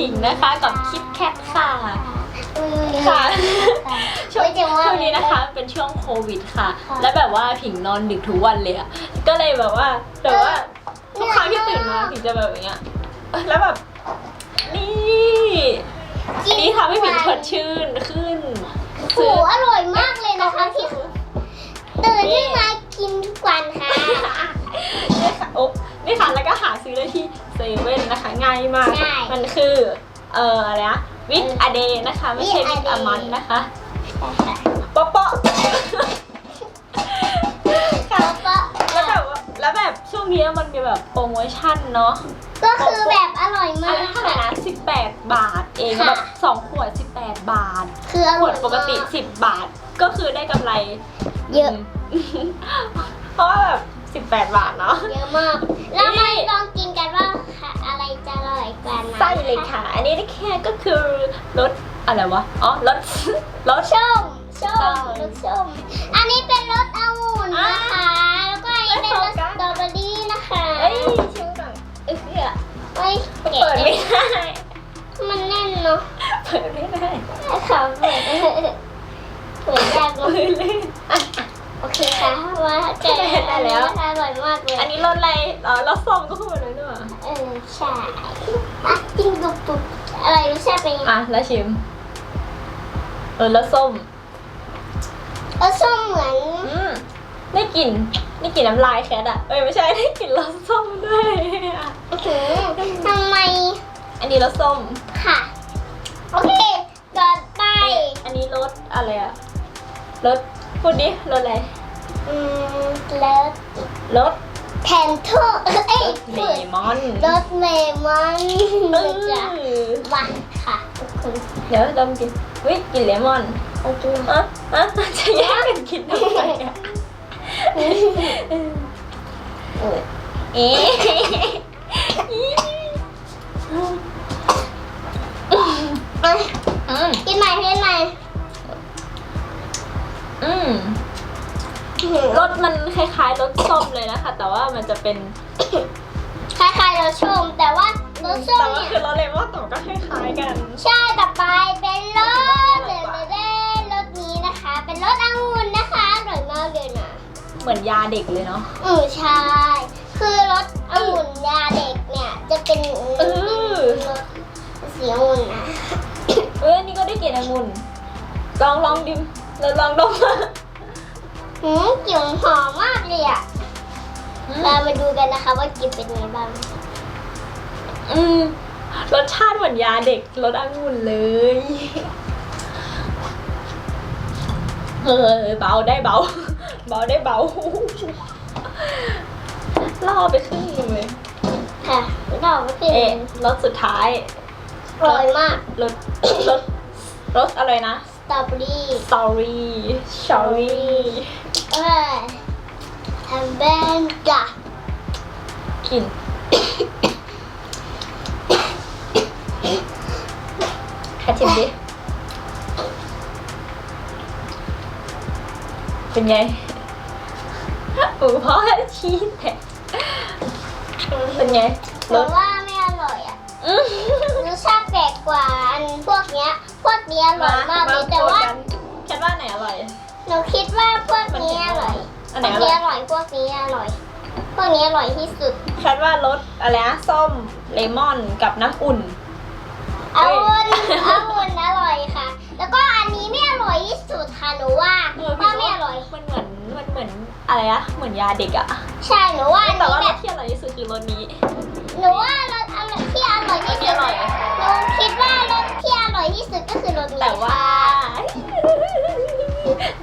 ผิงนะคะ กับคิดแคทค่ะอุ้ยค่ะ ช่วงไม่จริงว่าช่วงนี้นะคะ เป็นช่วงโควิดค่ะค่ะแล้วแบบว่าผิงนอนดึกทุกวันเลยอะก็เลยแบบว่า แต่ว่าทุกครั้งที่ตื่นมาผิงจะแบบอย่างเงี้ยแล้วแบบนี่นี่ทำให้ผิงสดชื่นขึ้นโอ้โหอร่อยมากเลยนะคะที่ตื่นขึ้นมากินทุกวันค่ะนี่ค่ะโอ๊บ นี่ค่ะแล้วก็หาซื้อได้ที่เซเว่นนะคะ ง่ายมากใช่มันคือ เอ่ออะไรนะวิกอเดนะคะ ไม่ใช่ With วิก a อ day มันนะคะเปาะเปาะค่ะแล้วแบบว่าแล้วแบบช่วงนี้มันมีแบบโปรโมชั่นเนาะ ก็คือแบบอร่อยอะมาไรกเท่าไหร่ค่ะนะ18 บาทเองค่ะ แบบสองขวด 18 บาท คืออขร่วอดยปกติมา10 บาท ก็คือได้กำไรเยอะ มเพราะว่าแบบ 18บาทเนาะ เยอะมากเรามาลองกินกันว่าค่ะอะไรจะอร่อยกว่านั้นใช่เลยค่ะ อันนี้แค่ก็คือรสอะไรวะ อ๋อรสรสส้มส้มใช่รสส้มอันนี้เป็นรสองุ่นนะคะ แล้วก็อันนี้เป็นรสสตรอเบอรี่นะคะเอ้ยชิมก่อนเอ้ยเนี่ยเฮ้ยเปิดไม่ได้ มันแน่นเนาะ เปิดไม่ได้ค่ะเปิดเปิดยากเนมือะอลื่นอะโอ เคค่ะว่าเจอได้แล้วนะคะอร่อยมากเลยอันนี้รสอะไรอ๋อรสส้มก็คือเลยด้วยเออใช่อะจิ้งดุกตุกอะไรรสชาติเป็นยังไงอะแล้วชิมเออรสส้มรสส้มเหมือนอืมได้กลิ่นได้กลิ่นน้ำลายแคทอะเอ้ยไม่ใช่ได้กลิ่นรสส้มด้วยอะอื้อหือทำไม อันนี้รสส้มค่ะโอเคต่อไปอันนี้รสอะไรอะรสพูดดิรสอะไร อืมแล้วรสแพนโทเอ้ยเลมอนรสเลมอนเอนะจ๊ะอหวานค่ะทุกคนเดี๋ยวดมกินวิกลิ่นเลมอนโอเคอะอะจะแยกกันกินทำไมอะเอ๊ะอะอืมกิน มันคล้ายๆรสส้มเลยนะคะ แต่ว่ามันจะเป็นคล้ายๆรสส้มแต่ว่ารสส้มแต่ว่าเนี่ยคือรสเลมอนแต่ก็คล้ายๆกัน ใช่ต่อไปเป็นรสเดนเดนรสนี้นะคะ เป็นรสองุ่นนะคะอร่อยมากเลยนะเหมือนยาเด็กเลยเนาะ อือใช่ คือรสองุ่นยาเด็กเนี่ยจะเป็นเออ รสสีองุ่นนะ เอ้ยอันนี่ก็ได้กลิ่นองุ่นลองลองดิมเราลองดม หืมกลิ่นหอมมากเลยอะเรามาดูกันนะคะว่ากลิ่นเป็นไงบ้าง อืมรสชาติเหมือนยาเด็กรสองุ่นเลยเออเบาได้เบา เบาได้เบาล่อไปครึ่งหนึงเลยค่ะดอกก็คือเอ๊ะรสสุดท้ายอร่อยมากรสรสรสอะไรนะส ตรอเบอรี่ sorry sorry เออแอมเบนกะกลิ่นแค่ชิมดิ เป็นไงอูพ่อชี้แตกเป็นไงหนูว่าไม่อร่อยอะ อืม รสชาติแปลกกว่าอันพวกเนี้ย พวกนี้อร่อยมากเลยแต่ว่าแค่ว่าไหนอร่อย หนูคิดว่าพวกนี้อร่อยอันพไหนวกอร่นี้อยอร่อย พวกนี้อร่อย พวกนี้อร่อยที่สุด แค่ว่ารสอะไรนะส้มเลมอนกับน้ำอุ่นเอ้อายวุธองุ่นอร่อยค่ะ แล้วก็อันนี้ไม่อร่อยที่สุดค่ะหนูว่าเออว่าไม่อร่อย มันเหมือนมันเหมือนอะไรอะเหมือนยาเด็กอะใช่หนูว่าอันแต่นี้ว่ารแบสบที่อร่อยที่สุดคือรสนี้ หนูว่ารสอร่อยที่อร่อยที่รสนี้สุดอร่อยหนูคิดว่ารสที่อ ร่อยที่สุดก็คือรสนี้แต่ว่า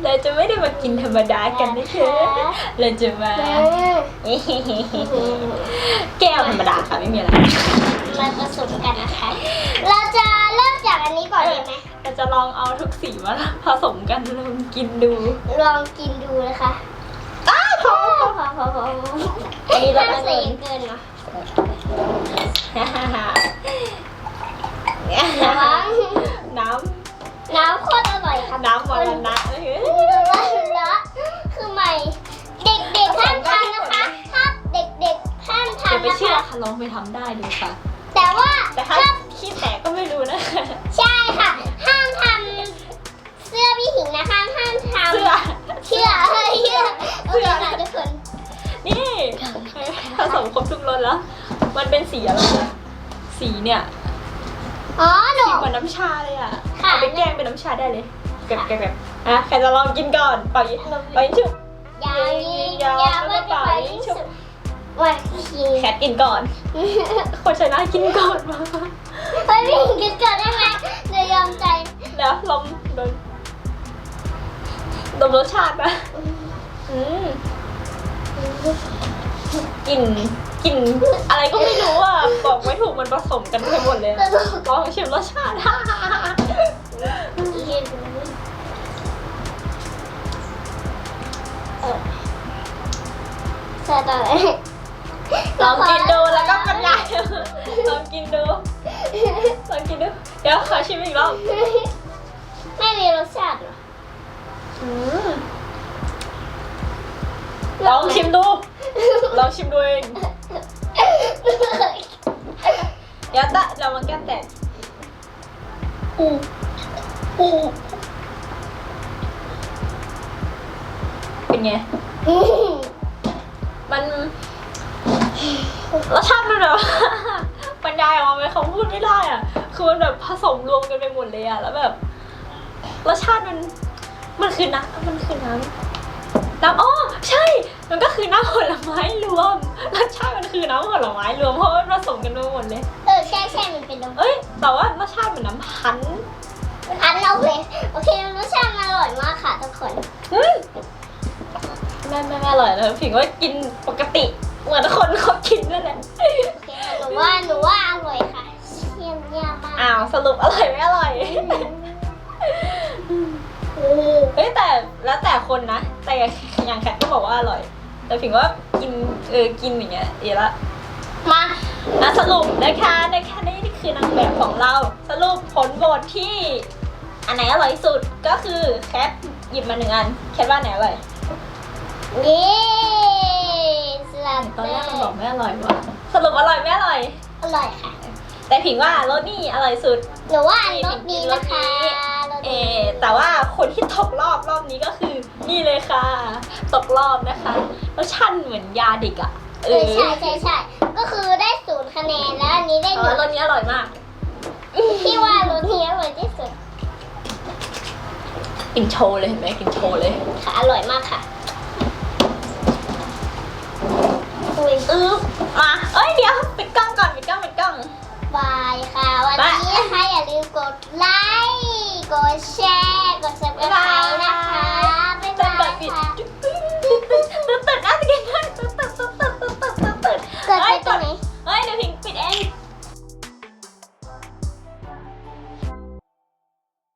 เราจะไม่ได้มากินธรรมดากันนะคะเราจะมาค่ะแก้วธรรมดาค่ะไม่มีอะไรมาผสมกันนะคะ เราจะเริ่มจากอันนี้ก่อนเลยไหมเราจะลองเอาทุกสีมาผสมกันลองกินดู ลองกินดูนะคะอ้าวพอพอพอพอพออันนี้เราห้ามจะใส่เกินเกินเนาะ ฮ่าฮ่าฮ่าระวังน้น้ำโคตรอร่อยค่ะำน้ำวาลนะนะคะละคือใหม่ เด็กๆห้ามทำนะคะถ้าเด็กๆห้ามอย่าทำไปนะเชื่อคะ ค่ะลองไปทำได้ดูค่ะ แต่ว่าแต่ถ้าถ้าคิดแตกก็ไม่รู้นะคะ ใช่ค่ะ ห้ามทำเสื้อพี่หิงนะคะห้ามทำ เสื้อ เชื่อเฮ้ยเชื่อโอเคค่ะทุกคนนี่ผสมครบทุกรสแล้ว มันเป็นสีอะไรนะสีเนี่ย อ๋อหนูสีเหมือนน้ำชาเลยอะค่ะ เอาไปแกล้งเป็นน้ำชาได้เลยเก็บเก็บเก็บอะใครจะลองกินก่อนเป่ายิงเป่ายิงชุบยาวยิงยาวยาวแล้วก็ว่าจะเป่าไปยิงที่ชุสุบดว่าคิงแคทกินก่อน คนชนะกินก่อนมาเฮ้ยพี่หิงกินก่อนได้ไหมเดี๋ยวยอมใจแล้วลองดมดมรสชาตินะอืมกลิ่น กลิ่นอะไรก็ไม่รู้อะ บอกไม่ถูกมันผสมกันไปหมดเลยอะลองชิมรสชาติเออใส่ต่อเลยลองกินดูแล้วก็บรรยายลองกินดูลองกินดู เดี๋ยวขอชิมอีกรอบไม่มีรสชาติเหรออืมลองชิมดู ลองชิมดูเอง เดี๋ยวตะเรามันแก้มแตกอืมอืมเป็นไง อืมมันรสชาติมันแบบบรรยายออกมาเป็นคำพูดไม่ได้อะ คือมันแบบผสมรวมกันไปหมดเลยอะ แล้วแบบรสชาติมัน มันคือน้ำมันคือน้ำน้ำอ๋อใช่ มันก็คือน้ำผลไม้รวมรสชาติมันคือน้ำผลไม้รวมเพราะมันผสมกันไปหมดเลย เออใช่ใช่มันเป็นนมเอ้ยแต่ว่ารสชาติเหมือนน้ำพันธุ์อันเอาเลยโอเครสชาติมันอร่อยมากค่ะทุกคนอืมแม่แม่แม่อร่อยนะผิงว่ากินปกติเหมือนคนเขากินนั่นแหละโอเคค่ะหนูว่าหนูว่าอร่อยค่ะเยี่ยมเยี่ยมมากอ้าวสรุปอร่อยไม่อร่อยเออเฮ้ยแต่แล้วแต่คนนะ แต่อย่างแคทก็บอกว่าอร่อย แต่ผิงว่ากินเออกินอย่างเงี้ยเอละมาอะสรุปนะคะนะคะนี่คือนางแบบของเราสรุปผลโหวตที่ อันไหนอร่อยที่สุดก็คือแคทหยิบมาหนึ่งอันแคทว่าไหนอร่อยนี่สลัดตอนเลแรกมันบอกยไม่อร่อยว่ะสรุปอร่อยไม่อร่อย อร่อยค่ะ แต่ผิงว่ารสนี่อร่อยสุดหนูว่าอันรสนี้นะคะรส เอนี้อแต่ว่าคนที่ตกรอบรอบนี้ก็คือ นี่เลยค่ะ ตกรอบนะคะรสชาติเหมือนยาเด็กอะเอเอออใช่ใช่ใช่ก็คือได้ศูนย์คะแนนแล้วอันนี้ได้แต่หนึ่ว่างรสนี้อร่อยมากพี่ว่ารสนี้อร่อยที่สุดกินโชว์เลยเห็นไหมกินโชว์เลยค่ะอร่อยมากค่ะอุ้ยอึ๊บมาเอ้ยเดี๋ยวปิดกล้องก่อนปิดกล้องปิดกล้อง บายค่ะ วันนี้นะคะอย่าลืมกดไลค์ ก